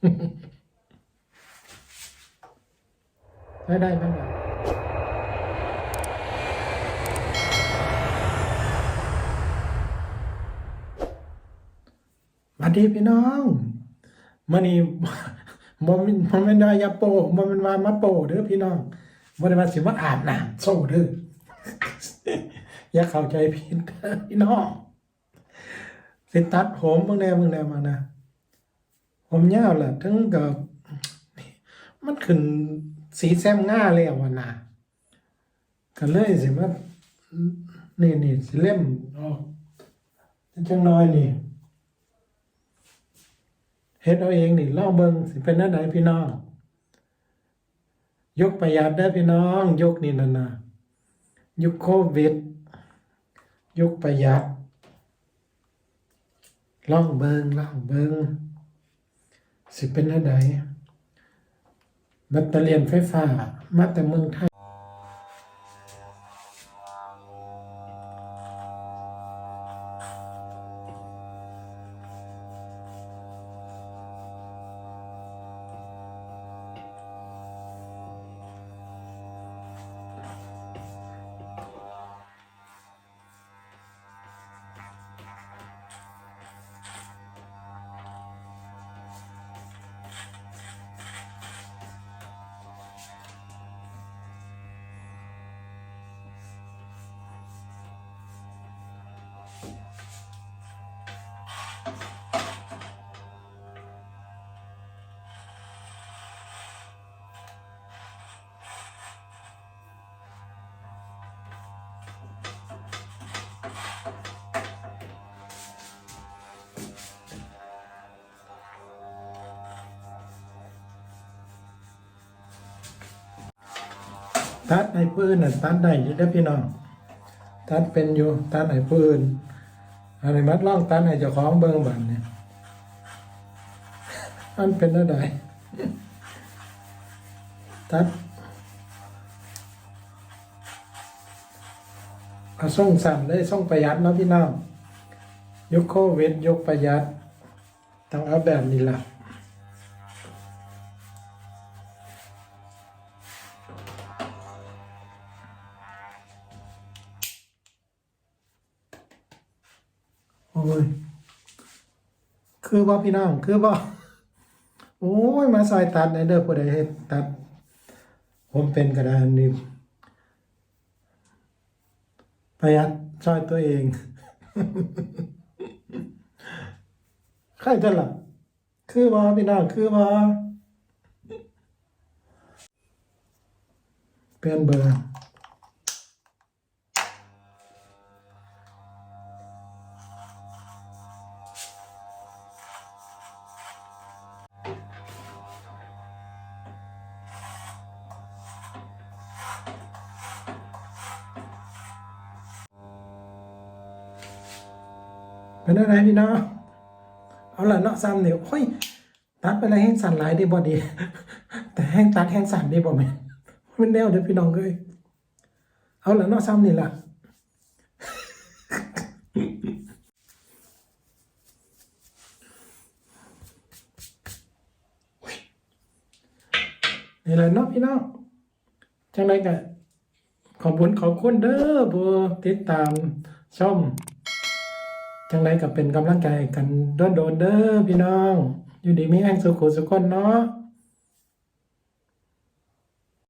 ได้ได้ไหมล่ะสวัสดีพี่น้องมื่อนี้บ่แมันบ่แมันว่ายาโปบ่แมันว่ามาโปเด้อพี่น้องบ่ได้ว่าสิมาอาบน้ำโซ่เด้ออย่าเข้าใจผิดพี่น้องสิตัดผมเบิ่งแน่เบิ่งแน่มานะ ผมยาวล่ะทั้งกับมันขึ้นสีแซมง่าแล้วอะนะก็เลยสิมานี่นี่สิเล่มออกจังน้อยนี่เฮ็ดเอาเองนี่ลองเบิ่งสิเป็นอันใดพี่น้อง ยกประหยัดเด้พี่น้อง ยกนี่นั่นน่ะยุคโควิดยุคประหยัดล่องเบิงล่องเบิ่ง สิเป็นอะไรแบตเตอรี่ยนไฟฟ้า มาแต่เมืองไทย ตัดไอ้ปืนน่ะตัดได้อยู่เด้พี่น้องตัดเป็นอยู่ตัดไอ้ปืนอะไรมัดล่องตัดไอ้เจ้าของเบิ่งบันเนี่ยมันเป็นอะไรตัดเอาส่งสั่นเลยส่งประหยัดเนาะพี่น้องยกโควิดยกประหยัดต้องเอาแบบนี้ล่ะ โอ้ย คือว่าพี่น้อง คือว่าโอ้ย มาซอยตัดในเด้อผู้ใดเฮ็ดตัด ผมเป็นกระดานนี่ประหยัดซอยตัวเองใครจะหลับคือว่าพี่น้อง คือว่าเปลี่ยนเบอร์ เป็นอะไรพี่น้องเอาละเนาะซ้ำเนี่ยโอ้ยตัดไปเลยแห้งสั่นหลายได้บ่ดี แต่แห้งตัดแห้งสั่นได้บ่แม่นมันแนวเด้อพี่น้องเอ้ยเอาละเนาะซ้ำนี่ล่ะนี่แหละเนาะพี่น้องจังไรก็ขอบคุณขอบคุณเด้อผู้ติดตามชม จังไรก็เป็นกำลังใจกันโดนๆเด้อพี่น้อง อยู่ดีมีแองสุขุสุขคนเนาะ